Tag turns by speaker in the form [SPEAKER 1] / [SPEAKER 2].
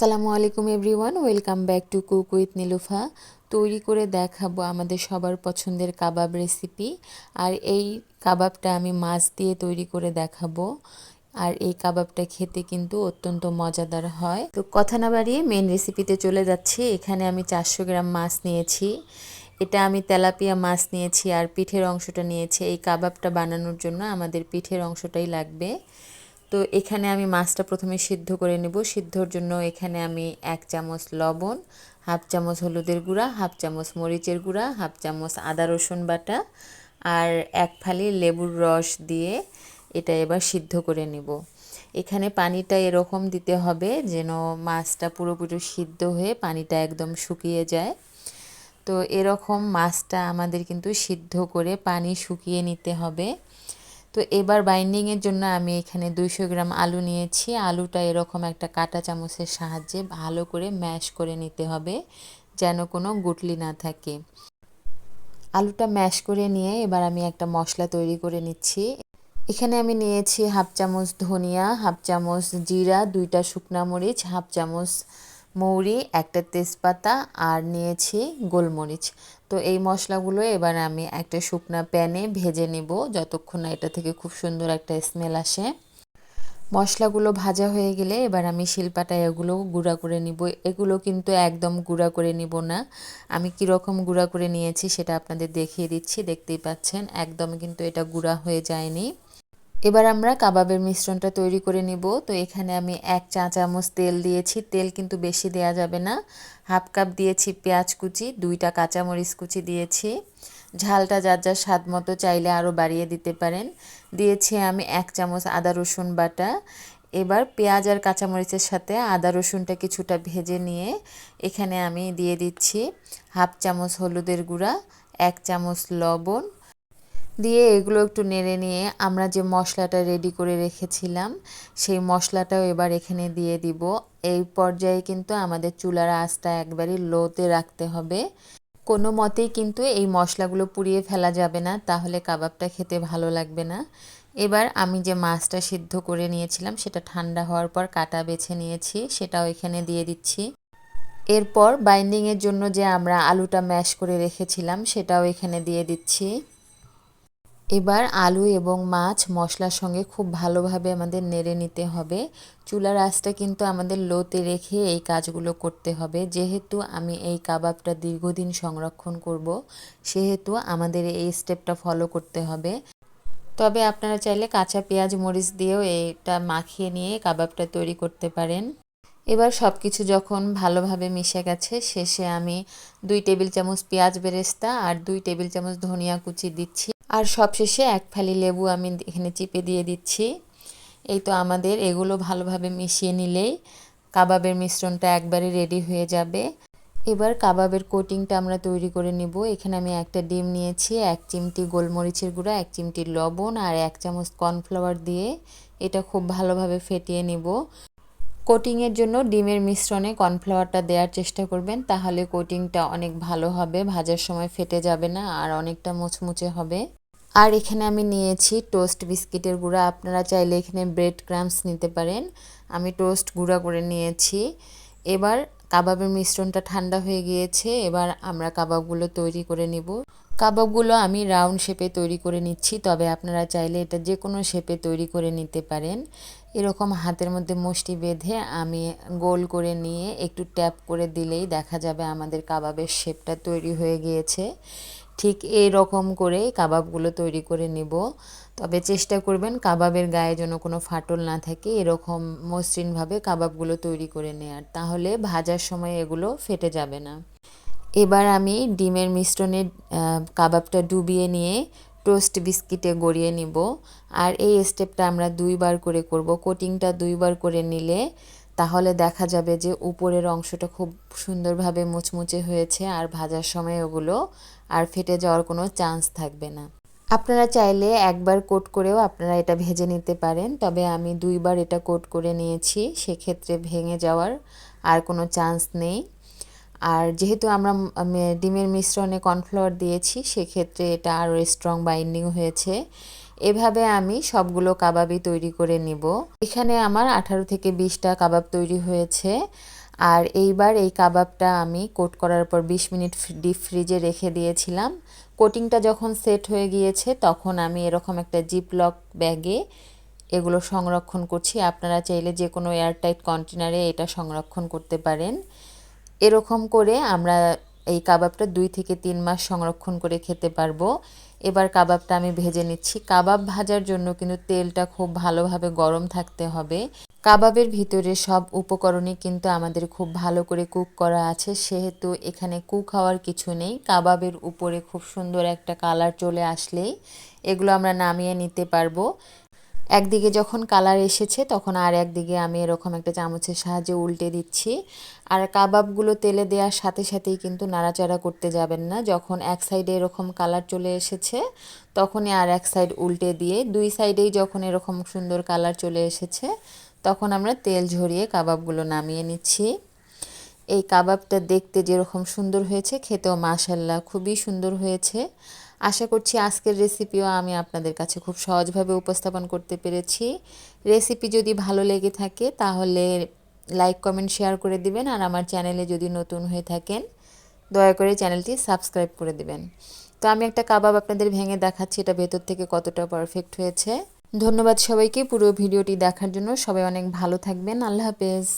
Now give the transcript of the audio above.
[SPEAKER 1] আসসালামু আলাইকুম everyone, welcome back to cook with Nilufa. তৈরি করে দেখাবো আমাদের সবার পছন্দের কাবাব রেসিপি। আর এই কাবাবটা আমি মাছ দিয়ে তৈরি করে দেখাবো। আর এই কাবাবটা খেতে কিন্তু অত্যন্ত মজাদার হয়। তো কথা না বাড়িয়ে মেন রেসিপিতে চলে যাচ্ছি। এখানে আমি চারশো গ্রাম মাছ নিয়েছি। এটা আমি তেলাপিয়া মাছ নিয়েছি আর পিঠের অংশটা নিয়েছি। এই কাবাবটা বানানোর জন্য আমাদের পিঠের অংশটাই লাগবে। তো এখানে আমি মাছটা প্রথমে সিদ্ধ করে নেব। সিদ্ধর জন্য এখানে আমি এক চামচ লবণ, হাফ চামচ হলুদের গুঁড়া, হাফ চামচ মরিচের গুঁড়া, হাফ চামচ আদা, রসুন বাটা আর এক ফালি লেবুর রস দিয়ে এটা এবার সিদ্ধ করে নেব। এখানে পানিটা এরকম দিতে হবে যেন মাছটা পুরোপুরি সিদ্ধ হয়ে পানিটা একদম শুকিয়ে যায়। তো এরকম মাছটা আমাদের কিন্তু সিদ্ধ করে পানি শুকিয়ে নিতে হবে। তো এবার বাইন্ডিংয়ের জন্য আমি এখানে দুইশো গ্রাম আলু নিয়েছি। আলুটা এরকম একটা কাটা চামচের সাহায্যে ভালো করে ম্যাশ করে নিতে হবে, যেন কোনো গুটলি না থাকে। আলুটা ম্যাশ করে নিয়ে এবার আমি একটা মশলা তৈরি করে নিচ্ছি। এখানে আমি নিয়েছি হাফ চামচ ধনিয়া, হাফ চামচ জিরা, দুইটা শুকনা মরিচ, হাফ চামচ মৌরি, একটা তেজপাতা আর নিয়েছি গোলমরিচ। তো এই মশলাগুলো এবার আমি একটা শুকনা প্যানে ভেজে নেব যতক্ষণ না এটা থেকে খুব সুন্দর একটা স্মেল আসে। মশলাগুলো ভাজা হয়ে গেলে এবার আমি শিলপাটায় এগুলো গুঁড়া করে নিব। এগুলো কিন্তু একদম গুঁড়া করে নিব না। আমি কীরকম গুঁড়া করে নিয়েছি সেটা আপনাদের দেখিয়ে দিচ্ছি, দেখতেই পাচ্ছেন। একদম কিন্তু এটা গুঁড়া হয়ে যায়নি। এবার আমরা কাবাবের মিশ্রণটা তৈরি করে নিব। তো এখানে আমি এক চা চামচ তেল দিয়েছি। তেল কিন্তু বেশি দেয়া যাবে না। হাফ কাপ দিয়েছি পেঁয়াজ কুচি, দুইটা কাঁচামরিচ কুচি দিয়েছি। ঝালটা যার যার স্বাদ মতো চাইলে আরও বাড়িয়ে দিতে পারেন। দিয়েছি আমি এক চামচ আদা রসুন বাটা। এবার পেঁয়াজ আর কাঁচামরিচের সাথে আদা রসুনটা কিছুটা ভেজে নিয়ে এখানে আমি দিয়ে দিচ্ছি হাফ চামচ হলুদের গুঁড়া, এক চামচ লবণ দিয়ে এগুলো একটু নেড়ে নিয়ে আমরা যে মশলাটা রেডি করে রেখেছিলাম, সেই মশলাটাও এবার এখানে দিয়ে দিব। এই পর্যায়ে কিন্তু আমাদের চুলার আঁচটা একবারই লোতে রাখতে হবে। কোনো মতেই কিন্তু এই মশলাগুলো পুড়িয়ে ফেলা যাবে না, তাহলে কাবাবটা খেতে ভালো লাগবে না। এবার আমি যে মাছটা সিদ্ধ করে নিয়েছিলাম, সেটা ঠান্ডা হওয়ার পর কাটা বেছে নিয়েছি, সেটাও এখানে দিয়ে দিচ্ছি। এরপর বাইন্ডিংয়ের জন্য যে আমরা আলুটা ম্যাশ করে রেখেছিলাম, সেটাও এখানে দিয়ে দিচ্ছি। এবার আলু এবং মাছ মশলার সঙ্গে খুব ভালোভাবে আমাদের নেড়ে নিতে হবে। চুলার আঁচটা কিন্তু আমাদের লোতে রেখে এই কাজগুলো করতে হবে। যেহেতু আমি এই কাবাবটা দীর্ঘদিন সংরক্ষণ করব, সেহেতু আমাদের এই স্টেপটা ফলো করতে হবে। তবে আপনারা চাইলে কাঁচা পেঁয়াজ, মরিচ দিয়েও এটা মাখিয়ে নিয়ে কাবাবটা তৈরি করতে পারেন। এবার সব কিছু যখন ভালোভাবে মিশে গেছে, শেষে আমি দুই টেবিল চামচ পেঁয়াজ বেরেস্তা আর দুই টেবিল চামচ ধনিয়া কুচি দিচ্ছি। আর সবশেষে এক ফালি লেবু আমি এখানে চিপে দিয়ে দিচ্ছি। এই তো আমাদের এগুলো ভালোভাবে মিশিয়ে নিলেই কাবাবের মিশ্রণটা একবারে রেডি হয়ে যাবে। এবার কাবাবের কোটিংটা আমরা তৈরি করে নিব। এখানে আমি একটা ডিম নিয়েছি, এক চিমটি গোলমরিচের গুঁড়া, এক চিমটি লবণ আর এক চামচ কর্নফ্লাওয়ার দিয়ে এটা খুব ভালোভাবে ফেটিয়ে নিব। কোটিংয়ের জন্য ডিমের মিশ্রণে কর্নফ্লাওয়ারটা দেওয়ার চেষ্টা করবেন, তাহলে কোটিংটা অনেক ভালো হবে, ভাজার সময় ফেটে যাবে না আর অনেকটা মুচমুচে হবে। আর এখানে আমি নিয়েছি টোস্ট বিস্কিটের গুঁড়া। আপনারা চাইলে এখানে ব্রেড ক্রামস নিতে পারেন। আমি টোস্ট গুঁড়া করে নিয়েছি। এবার কাবাবের মিশ্রণটা ঠান্ডা হয়ে গিয়েছে। এবার আমরা কাবাবগুলো তৈরি করে নিব। কাবাবগুলো আমি রাউন্ড শেপে তৈরি করে নিচ্ছি। তবে আপনারা চাইলে এটা যে কোনো শেপে তৈরি করে নিতে পারেন। এরকম হাতের মধ্যে মুষ্টি বেঁধে আমি গোল করে নিয়ে একটু ট্যাপ করে দিলেই দেখা যাবে আমাদের কাবাবের শেপটা তৈরি হয়ে গিয়েছে। ঠিক এই রকম করে কাবাবগুলো তৈরি করে নেব। তবে চেষ্টা করবেন কাবাবের গায়ে যেন কোনো ফাটল না থাকে, এরকম মসৃণভাবে কাবাবগুলো তৈরি করে নেয়ার। তাহলে ভাজার সময় এগুলো ফেটে যাবে না। এবার আমি ডিমের মিশ্রণে কাবাবটা ডুবিয়ে নিয়ে টোস্ট বিস্কিটে গড়িয়ে নিব। আর এই স্টেপটা আমরা দুইবার করে করব। কোটিংটা দুইবার করে নিলে তাহলে দেখা যাবে যে উপরের অংশটা খুব সুন্দরভাবে মুচমুচে হয়েছে আর ভাজার সময় ওগুলো আর ফেটে যাওয়ার কোনো চান্স থাকবে না। আপনারা চাইলে একবার কোট করেও আপনারা এটা ভেজে নিতে পারেন, তবে আমি দুইবার এটা কোট করে নিয়েছি, সেক্ষেত্রে ভেঙে যাওয়ার আর কোনো চান্স নেই। আর যেহেতু আমরা ডিমের মিশ্রণে কর্নফ্লাওয়ার দিয়েছি, সেক্ষেত্রে এটা আরও স্ট্রং বাইন্ডিং হয়েছে। এভাবে আমি সবগুলো কাবাবই তৈরি করে নিব। এখানে আমার আঠারো থেকে বিশটা কাবাব তৈরি হয়েছে। আর এইবার এই কাবাবটা আমি কোট করার পর ২০ মিনিট ডিপ ফ্রিজে রেখে দিয়েছিলাম। কোটিংটা যখন সেট হয়ে গিয়েছে, তখন আমি এরকম একটা জিপলক ব্যাগে এগুলো সংরক্ষণ করছি। আপনারা চাইলে যে কোনো এয়ারটাইট কন্টেনারে এটা সংরক্ষণ করতে পারেন। এরকম করে আমরা এই কাবাবটা দুই থেকে তিন মাস সংরক্ষণ করে খেতে পারব। এবার কাবাবটা আমি ভেজে নিচ্ছি। কাবাব ভাজার জন্য কিন্তু তেলটা খুব ভালোভাবে গরম থাকতে হবে। কাবাবের ভিতরে সব উপকরণই কিন্তু আমাদের খুব ভালো করে কুক করা আছে। সেহেতু এখানে কুক হওয়ার কিছু নেই। কাবাবের উপরে খুব সুন্দর একটা কালার চলে আসলেই এগুলো আমরা নামিয়ে নিতে পারব। একদিকে যখন কালার এসেছে, তখন আর একদিকে আমি এরকম একটা চামচের সাহায্যে উল্টে দিচ্ছি। আর কাবাবগুলো তেলে দেওয়ার সাথে সাথেই কিন্তু নাড়াচাড়া করতে যাবেন না। যখন এক সাইডে এরকম কালার চলে এসেছে, তখনই আর এক সাইড উল্টে দিয়ে, দুই সাইডেই যখন এরকম সুন্দর কালার চলে এসেছে, তখন আমরা তেল ঝরিয়ে কাবাবগুলো নামিয়ে নিচ্ছি। এই কাবাবটা দেখতে যেরকম সুন্দর হয়েছে, খেতেও মাশাল্লাহ খুবই সুন্দর হয়েছে। আশা করছি আজকের রেসিপিও আমি আপনাদের কাছে খুব সহজভাবে উপস্থাপন করতে পেরেছি। রেসিপি যদি ভালো লেগে থাকে, তাহলে লাইক কমেন্ট শেয়ার করে দিবেন আর আমার চ্যানেলে যদি নতুন হয়ে থাকেন, দয়া করে চ্যানেলটি সাবস্ক্রাইব করে দিবেন। তো আমি একটা কাবাব আপনাদের ভেঙে দেখাচ্ছি, এটা ভেতর থেকে কতটা পারফেক্ট হয়েছে। ধন্যবাদ সবাইকে পুরো ভিডিওটি দেখার জন্য। সবাই অনেক ভালো থাকবেন। আল্লাহ হাফেজ।